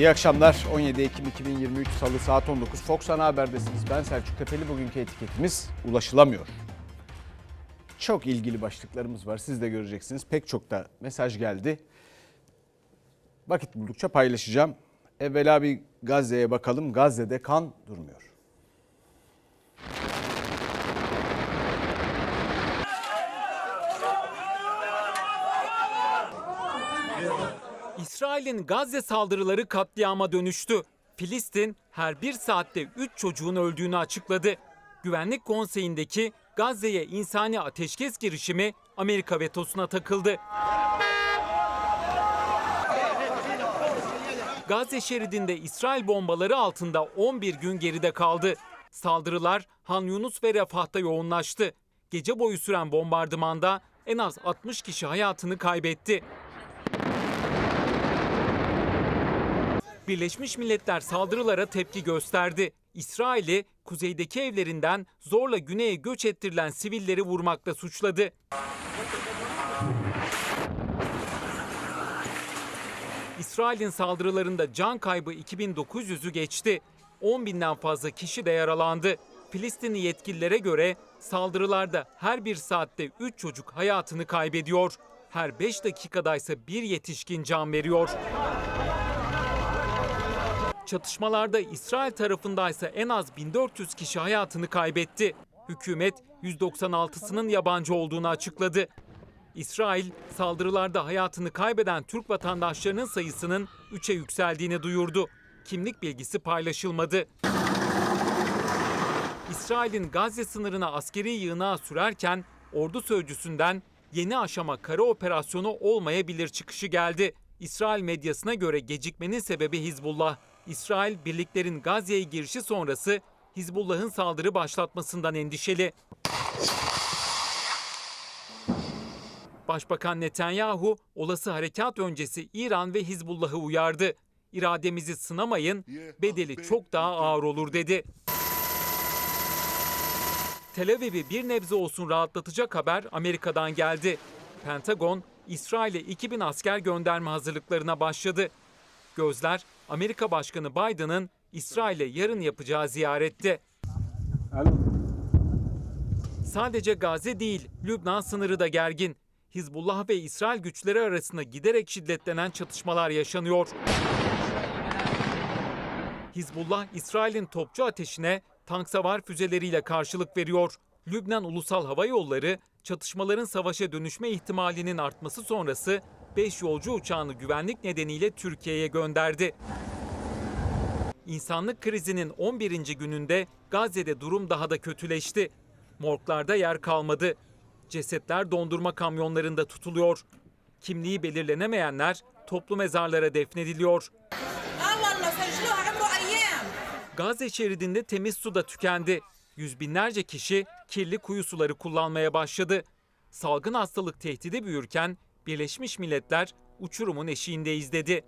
İyi akşamlar. 17 Ekim 2023 Salı saat 19 Fox Ana Haber'desiniz. Ben Selçuk Tepeli. Bugünkü etiketimiz ulaşılamıyor. Çok ilgili başlıklarımız var. Siz de göreceksiniz. Pek çok da mesaj geldi. Vakit buldukça paylaşacağım. Evvela bir Gazze'ye bakalım. Gazze'de kan durmuyor. İsrail'in Gazze saldırıları katliama dönüştü. Filistin her bir saatte 3 çocuğun öldüğünü açıkladı. Güvenlik Konseyi'ndeki Gazze'ye insani ateşkes girişimi Amerika vetosuna takıldı. Gazze şeridinde İsrail bombaları altında 11 gün geride kaldı. Saldırılar Han Yunus ve Refah'ta yoğunlaştı. Gece boyu süren bombardımanda en az 60 kişi hayatını kaybetti. Birleşmiş Milletler saldırılara tepki gösterdi. İsrail'i kuzeydeki evlerinden zorla güneye göç ettirilen sivilleri vurmakla suçladı. İsrail'in saldırılarında can kaybı 2900'ü geçti. 10 binden fazla kişi de yaralandı. Filistinli yetkililere göre saldırılarda her bir saatte 3 çocuk hayatını kaybediyor. Her 5 dakikadaysa bir yetişkin can veriyor. Çatışmalarda İsrail tarafındaysa en az 1400 kişi hayatını kaybetti. Hükümet 196'sının yabancı olduğunu açıkladı. İsrail saldırılarda hayatını kaybeden Türk vatandaşlarının sayısının 3'e yükseldiğini duyurdu. Kimlik bilgisi paylaşılmadı. İsrail'in Gazze sınırına askeri yığınağı sürerken ordu sözcüsünden yeni aşama kara operasyonu olmayabilir çıkışı geldi. İsrail medyasına göre gecikmenin sebebi Hizbullah. İsrail birliklerin Gazze'ye girişi sonrası Hizbullah'ın saldırı başlatmasından endişeli. Başbakan Netanyahu olası harekat öncesi İran ve Hizbullah'ı uyardı. İrademizi sınamayın, bedeli çok daha ağır olur dedi. Tel Aviv'i bir nebze olsun rahatlatacak haber Amerika'dan geldi. Pentagon, İsrail'e 2000 asker gönderme hazırlıklarına başladı. Gözler Amerika Başkanı Biden'ın İsrail'e yarın yapacağı ziyarette. Sadece Gazze değil, Lübnan sınırı da gergin. Hizbullah ve İsrail güçleri arasında giderek şiddetlenen çatışmalar yaşanıyor. Hizbullah, İsrail'in topçu ateşine tank savar füzeleriyle karşılık veriyor. Lübnan Ulusal Hava Yolları, çatışmaların savaşa dönüşme ihtimalinin artması sonrası 5 yolcu uçağını güvenlik nedeniyle Türkiye'ye gönderdi. İnsanlık krizinin 11. gününde Gazze'de durum daha da kötüleşti. Morglarda yer kalmadı. Cesetler dondurma kamyonlarında tutuluyor. Kimliği belirlenemeyenler toplu mezarlara defnediliyor. Gazze şeridinde temiz su da tükendi. Yüz binlerce kişi kirli kuyu suları kullanmaya başladı. Salgın hastalık tehdidi büyürken Birleşmiş Milletler uçurumun eşiğindeyiz dedi.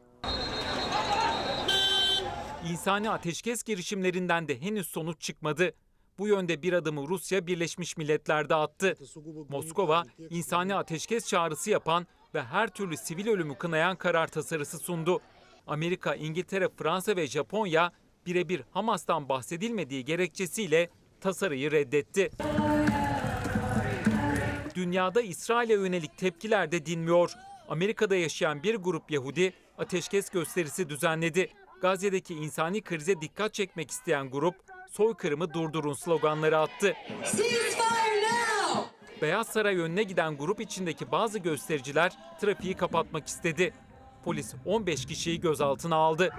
İnsani ateşkes girişimlerinden de henüz sonuç çıkmadı. Bu yönde bir adımı Rusya Birleşmiş Milletler'de attı. Moskova, insani ateşkes çağrısı yapan ve her türlü sivil ölümü kınayan karar tasarısı sundu. Amerika, İngiltere, Fransa ve Japonya birebir Hamas'tan bahsedilmediği gerekçesiyle tasarıyı reddetti. Dünyada İsrail'e yönelik tepkiler de dinmiyor. Amerika'da yaşayan bir grup Yahudi ateşkes gösterisi düzenledi. Gazze'deki insani krize dikkat çekmek isteyen grup soykırımı durdurun sloganları attı. Beyaz Saray önüne giden grup içindeki bazı göstericiler trafiği kapatmak istedi. Polis 15 kişiyi gözaltına aldı.